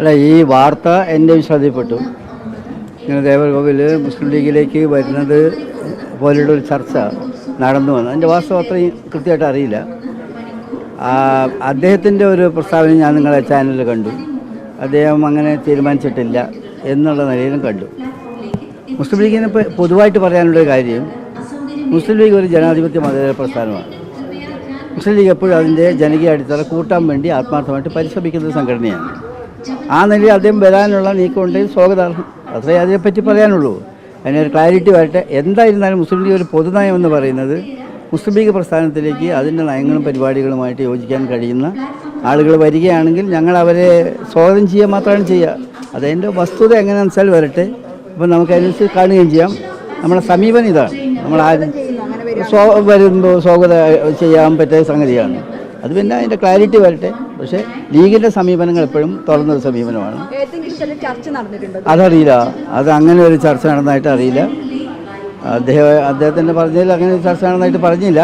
അല്ല ഈ വാർത്ത എന്റെ ശ്രദ്ധയിൽപ്പെട്ടു ഇങ്ങനെ ദേവഗോവിൽ മുസ്ലിം ലീഗിലേക്ക് വരുന്നത് പോലെയുള്ള ഒരു ചർച്ച നടന്നു വന്നു. അതിന്റെ വാസ്തവം അത്രയും കൃത്യമായിട്ട് അറിയില്ല. അദ്ദേഹത്തിന്റെ ഒരു പ്രസ്താവന ഞാൻ നിങ്ങളെ ചാനലിൽ കണ്ടു. അദ്ദേഹം അങ്ങനെ തീരുമാനിച്ചിട്ടില്ല എന്നുള്ള നിലയിലും കണ്ടു. മുസ്ലിം ലീഗിനെ പൊതുവായിട്ട് പറയാനുള്ള കാര്യം മുസ്ലിം ലീഗ് ഒരു ജനാധിപത്യ മതേതര പ്രസ്ഥാനമാണ്. മുസ്ലിം ലീഗ് എപ്പോഴും അതിന്റെ ജനകീയ അടിത്തറ കൂട്ടാൻ വേണ്ടി ആത്മാർത്ഥമായിട്ട് പരിശ്രമിക്കുന്ന സംഘടനയാണ്. ആ നിലയിൽ അദ്ദേഹം വരാനുള്ള നീക്കമുണ്ടെങ്കിൽ സ്വാഗതാർഹം. അത്രേ അതിനെപ്പറ്റി പറയാനുള്ളൂ. അതിനൊരു ക്ലാരിറ്റി വരട്ടെ. എന്തായിരുന്നാലും മുസ്ലിം ലീഗ് ഒരു പൊതുനയം എന്ന് പറയുന്നത് മുസ്ലിം ലീഗ് പ്രസ്ഥാനത്തിലേക്ക് അതിന്റെ നയങ്ങളും പരിപാടികളുമായിട്ട് യോജിക്കാൻ കഴിയുന്ന ആളുകൾ വരികയാണെങ്കിൽ ഞങ്ങൾ അവരെ സ്വാഗതം ചെയ്യുക മാത്രമാണ് ചെയ്യുക. അതതിന്റെ വസ്തുത എങ്ങനെയാണെന്ന് വെച്ചാൽ വരട്ടെ. അപ്പോൾ നമുക്ക് അതിനനുസരിച്ച് കാണുകയും ചെയ്യാം. നമ്മുടെ സമീപനം ഇതാണ്. നമ്മൾ ആരും സ്വാ വരുമ്പോൾ സ്വാഗതം ചെയ്യാൻ പറ്റിയ സംഗതിയാണ്. അത് പിന്നെ അതിന്റെ ക്ലാരിറ്റി വരട്ടെ. പക്ഷേ ലീഗിന്റെ സമീപനങ്ങൾ എപ്പോഴും തുറന്നൊരു സമീപനമാണ്. അതറിയില്ല. അത് അങ്ങനെ ഒരു ചർച്ച നടന്നതായിട്ട് അറിയില്ല. അദ്ദേഹം അദ്ദേഹത്തിന്റെ പറഞ്ഞതിൽ അങ്ങനെ ഒരു ചർച്ച നടന്നതായിട്ട് പറഞ്ഞില്ല.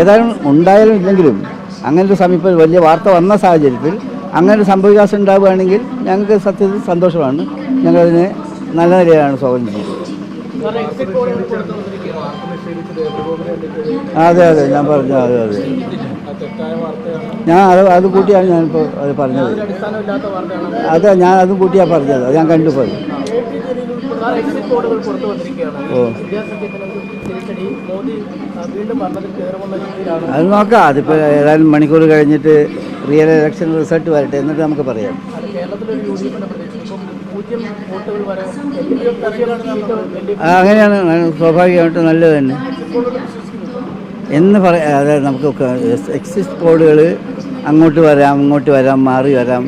ഏതായാലും ഉണ്ടായാലും ഇല്ലെങ്കിലും അങ്ങനെ ഒരു സമീപം വലിയ വാർത്ത വന്ന സാഹചര്യത്തിൽ അങ്ങനെ ഒരു സംഭവവികാസം ഉണ്ടാവുകയാണെങ്കിൽ ഞങ്ങൾക്ക് സത്യത്തിൽ സന്തോഷമാണ്. ഞങ്ങളതിനെ നല്ല നിലയിലാണ് സ്വാഗതം ചെയ്യുന്നത്. അതെ അതെ ഞാൻ പറഞ്ഞു അതെ അതെ. ഞാൻ അത് അത് കൂട്ടിയാണ് ഞാനിപ്പോൾ അത് പറഞ്ഞത്. അത് ഞാൻ അത് കൂട്ടിയാണ് പറഞ്ഞത്. അത് ഞാൻ കണ്ടുപോയി ഓ. അത് നോക്കാം. അതിപ്പോൾ ഏതായാലും മണിക്കൂർ കഴിഞ്ഞിട്ട് റിയൽ ഇലക്ഷൻ റിസൾട്ട് വരട്ടെ എന്നിട്ട് നമുക്ക് പറയാം. അങ്ങനെയാണ്. സ്വാഭാവികമായിട്ട് നല്ലത് തന്നെ. എന്ന് പറയാം അതായത് നമുക്ക് എക്സിസ്റ്റ് കോഡുകൾ അങ്ങോട്ട് വരാം ഇങ്ങോട്ട് വരാം മാറി വരാം.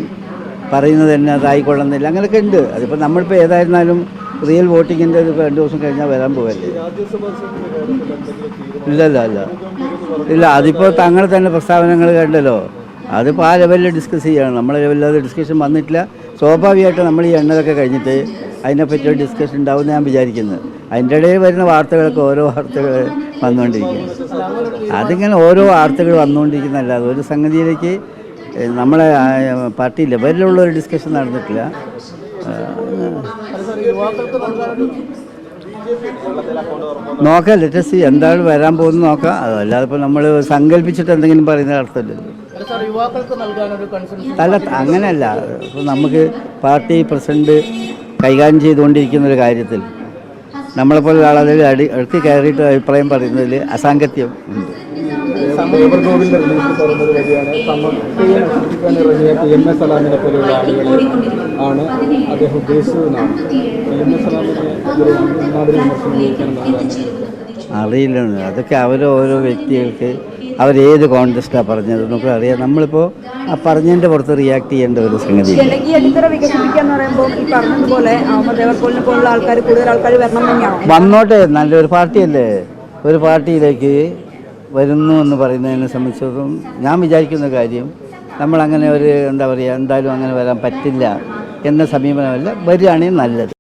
പറയുന്നത് തന്നെ അതായിക്കൊള്ളുന്നില്ല. അങ്ങനെയൊക്കെ ഉണ്ട്. അതിപ്പോൾ നമ്മളിപ്പോൾ ഏതായിരുന്നാലും റിയൽ വോട്ടിങ്ങിന്റെ ഇത് രണ്ട് ദിവസം കഴിഞ്ഞാൽ വരാൻ പോകല്ലേ ഇല്ല ഇല്ല ഇല്ല. ഇല്ല അതിപ്പോൾ തങ്ങൾ തന്നെ പ്രസ്താവനകൾ കണ്ടല്ലോ. അതിപ്പോൾ ആ ലെവലിൽ ഡിസ്കസ് ചെയ്യണം. നമ്മളെ ലെവലിൽ ഡിസ്കഷൻ വന്നിട്ടില്ല. സ്വാഭാവികമായിട്ട് നമ്മൾ ഈ എണ്ണതൊക്കെ കഴിഞ്ഞിട്ട് അതിനെപ്പറ്റി ഒരു ഡിസ്കഷൻ ഉണ്ടാവുമെന്ന് ഞാൻ വിചാരിക്കുന്നത് അതിന്റെ ഇടയിൽ വരുന്ന വാർത്തകളൊക്കെ ഓരോ വാർത്തകൾ വന്നുകൊണ്ടിരിക്കും അതിങ്ങനെ ഓരോ വാർത്തകൾ വന്നുകൊണ്ടിരിക്കുന്നതല്ലാതെ ഒരു സംഗതിയിലേക്ക് നമ്മളെ പാർട്ടി ലെവലിലുള്ള ഒരു ഡിസ്കഷൻ നടന്നിട്ടില്ല. നോക്കാം. ലെറ്റസ് എന്താണ് വരാൻ പോകുന്നത് നോക്കാം. അതല്ലാതെ ഇപ്പോൾ നമ്മൾ സങ്കല്പിച്ചിട്ട് എന്തെങ്കിലും പറയുന്ന അർത്ഥമില്ലല്ലോ അല്ല അങ്ങനെയല്ല. ഇപ്പോൾ നമുക്ക് പാർട്ടി പ്രസിഡന്റ് കൈകാര്യം ചെയ്തുകൊണ്ടിരിക്കുന്ന ഒരു കാര്യത്തിൽ നമ്മളെപ്പോലെ ഒരാളതിൽ അടി അടുത്ത് കയറിയിട്ട് അഭിപ്രായം പറയുന്നതിൽ അസാങ്കത്യം ഉണ്ട്. ആണ് അദ്ദേഹം ഉദ്ദേശിച്ചതെന്നാണ്. അറിയില്ല അതൊക്കെ അവർ ഓരോ വ്യക്തികൾക്ക് അവരേത് കോൺടെസ്റ്റാണ് പറഞ്ഞത് നമുക്ക് അറിയാം. നമ്മളിപ്പോൾ ആ പറഞ്ഞതിന്റെ പുറത്ത് റിയാക്ട് ചെയ്യേണ്ട ഒരു സംഗതി വന്നോട്ടെ നല്ലൊരു പാർട്ടിയല്ലേ? ഒരു പാർട്ടിയിലേക്ക് വരുന്നു എന്ന് പറയുന്നതിനെ സംബന്ധിച്ചിടത്തോളം ഞാൻ വിചാരിക്കുന്ന കാര്യം നമ്മളങ്ങനെ ഒരു എന്താ പറയുക എന്തായാലും അങ്ങനെ വരാൻ പറ്റില്ല എന്ന സമീപനമല്ല. വരികയാണെങ്കിൽ നല്ലത്.